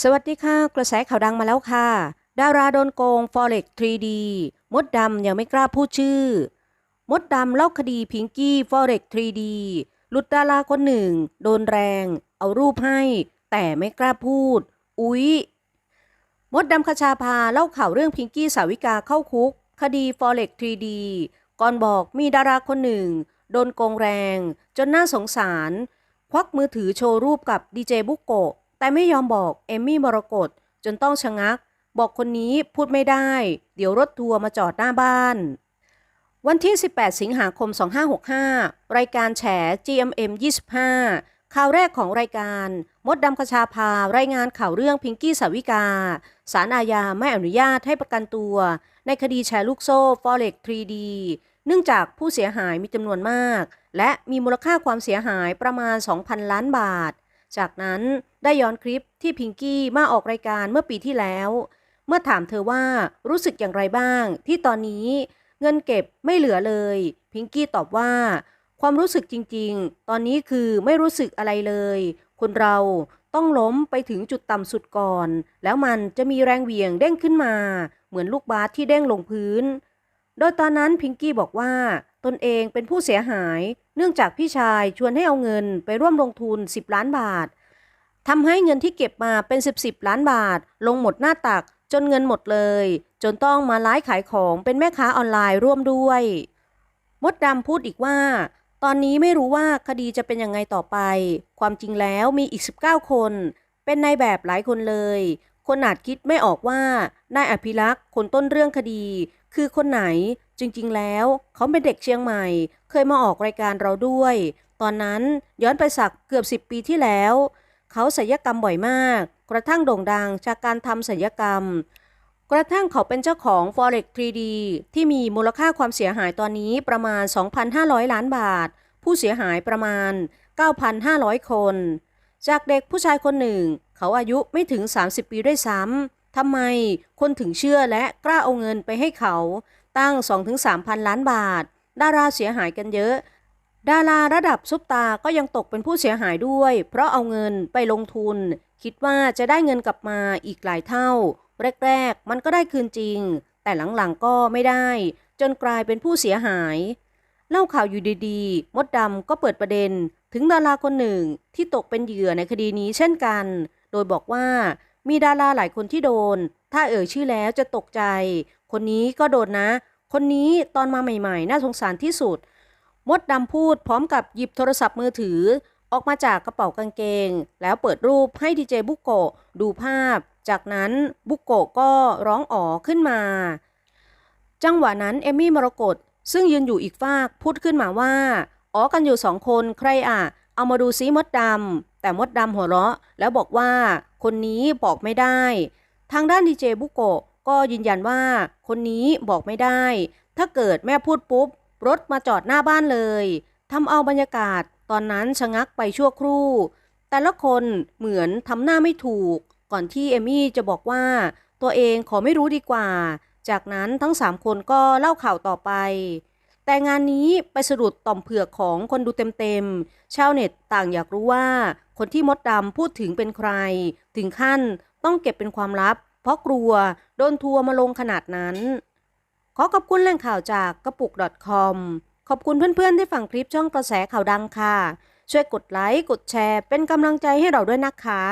สวัสดีค่ะ กระแสข่าวดังมาแล้วค่ะ ดาราโดนโกง Forex 3D มดดำยังไม่กล้าพูดชื่อ มดดำเล่าคดีพิงกี้ Forex 3D หลุดดาราคนหนึ่ง โดนแรง เอารูปให้ แต่ไม่กล้าพูด อุ๊ย มดดำคชาพาเล่าข่าวเรื่องพิงกี้สาวิกาเข้าคุก คดี Forex 3D ก่อนบอกมีดาราคนหนึ่ง โดนโกงแรง จนน่าสงสาร ควักมือถือโชว์รูปกับดีเจบุกโกะ แต่ไม่ยอมบอกเอมมี่มรกตจนต้องชะงัก บอกคนนี้พูดไม่ได้ เดี๋ยวรถทัวร์มาจอดหน้าบ้าน วันที่ 18 สิงหาคม 2565 รายการแฉ GMM 25 ข่าวแรกของรายการ มดดำคชาพารายงานข่าวเรื่องพิงกี้สาวิกา สารอาญาไม่อนุญาตให้ประกันตัว ในคดีแชร์ลูกโซ่ Forex 3D เนื่องจากผู้เสียหายมีจำนวนมาก และมีมูลค่าความเสียหายประมาณ 2,000 ล้านบาท จากนั้นได้ย้อนคลิปที่พิงกี้มาออกรายการเมื่อปีที่แล้ว เมื่อถามเธอว่ารู้สึกอย่างไรบ้าง ที่ตอนนี้เงินเก็บไม่เหลือเลย พิงกี้ตอบว่า ความรู้สึกจริงๆ ตอนนี้คือไม่รู้สึกอะไรเลย คนเราต้องล้มไปถึงจุดต่ำสุดก่อน แล้วมันจะมีแรงเหวี่ยงเด้งขึ้นมา เหมือนลูกบาสที่เด้งลงพื้น โดยตอนนั้นพิงกี้บอกว่า ตนเองเป็นผู้เสียหาย เนื่องจากพี่ชายชวนให้เอาเงินไปร่วมลงทุน 10 ล้านบาททำให้เงินที่เก็บมาเป็น 10 10ล้านบาท ลงหมดหน้าตักจนเงินหมดเลย จนต้องมาไลฟ์ขายของเป็นแม่ค้าออนไลน์ร่วมด้วย มดดำพูดอีกว่า ตอนนี้ไม่รู้ว่าคดีจะเป็นยังไงต่อไป ความจริงแล้วมีอีก 19 คน เป็นนายแบบหลายคนเลย คนอาจคิดไม่ออกว่านายอภิรักษ์คนต้นเรื่องคดี คือคนไหนจริงๆ แล้ว เขาเป็นเด็กเชียงใหม่ เคยมาออกรายการเราด้วย ตอนนั้นย้อนไปสักเกือบ 10 ปีที่แล้ว เขาศัลยกรรมบ่อยมาก กระทั่งโด่งดังจากการทำศัลยกรรม กระทั่งเขาเป็นเจ้าของ Forex 3D ที่มีมูลค่าความเสียหายตอนนี้ประมาณ 2,500 ล้านบาท ผู้เสียหายประมาณ 9,500 คน จากเด็กผู้ชายคนหนึ่ง เขาอายุไม่ถึง 30 ปีด้วยซ้ำ ทำไมคนถึงเชื่อและกล้าเอาเงินไปให้เขาตั้ง 2-3พันล้านบาท ดาราเสียหายกันเยอะ ดาราระดับซุปตาก็ยังตกเป็นผู้เสียหายด้วย เพราะเอาเงินไปลงทุน คิดว่าจะได้เงินกลับมาอีกหลายเท่า แรกๆ มันก็ได้คืนจริง แต่หลังๆก็ไม่ได้ จนกลายเป็นผู้เสียหาย เล่าข่าวอยู่ดีๆ มดดำก็เปิดประเด็น ถึงดาราคนหนึ่งที่ตกเป็นเหยื่อในคดีนี้เช่นกัน โดยบอกว่า มีดาราหลายคนที่โดน ถ้าเอ่ยชื่อแล้วจะตกใจ คนนี้ก็โดนนะ คนนี้ตอนมาใหม่ๆ น่าสงสารที่สุด มดดำพูดพร้อมกับหยิบโทรศัพท์มือถือ ออกมาจากกระเป๋ากางเกง แล้วเปิดรูปให้ดีเจบุกโกะดูภาพ จากนั้นบุกโกะก็ร้องอ๋อขึ้นมา จังหวะนั้นเอมมี่มรกตซึ่งยืนอยู่อีกฟากพูดขึ้นมาว่าอ๋อกันอยู่สองคนใครอะ เอามาดูซิมดดำ แต่มดดำหัวเราะแล้วบอกว่าคนนี้บอกไม่ได้ ทางด้านดีเจบุโกะก็ยืนยันว่าคนนี้บอกไม่ได้ ถ้าเกิดแม่พูดปุ๊บ รถมาจอดหน้าบ้านเลยทำเอาบรรยากาศตอนนั้นชะงักไปชั่วครู่ แต่ละคนเหมือนทำหน้าไม่ถูก ก่อนที่เอมี่จะบอกว่า ตัวเองขอไม่รู้ดีกว่า จากนั้นทั้งสามคนก็เล่าข่าวต่อไป แต่งานนี้ไปสะดุดต่อมเผือกของคนดูเต็มๆ ชาวเน็ตต่างอยากรู้ว่าคนที่มดดำพูดถึงเป็นใคร ถึงขั้นต้องเก็บเป็นความลับ เพราะกลัวโดนทัวร์มาลงขนาดนั้น ขอขอบคุณแหล่งข่าวจากกระปุก .com ขอบคุณเพื่อนๆที่ฟังคลิปช่องกระแสข่าวดังค่ะ ช่วยกดไลค์ กดแชร์ เป็นกำลังใจให้เราด้วยนะคะ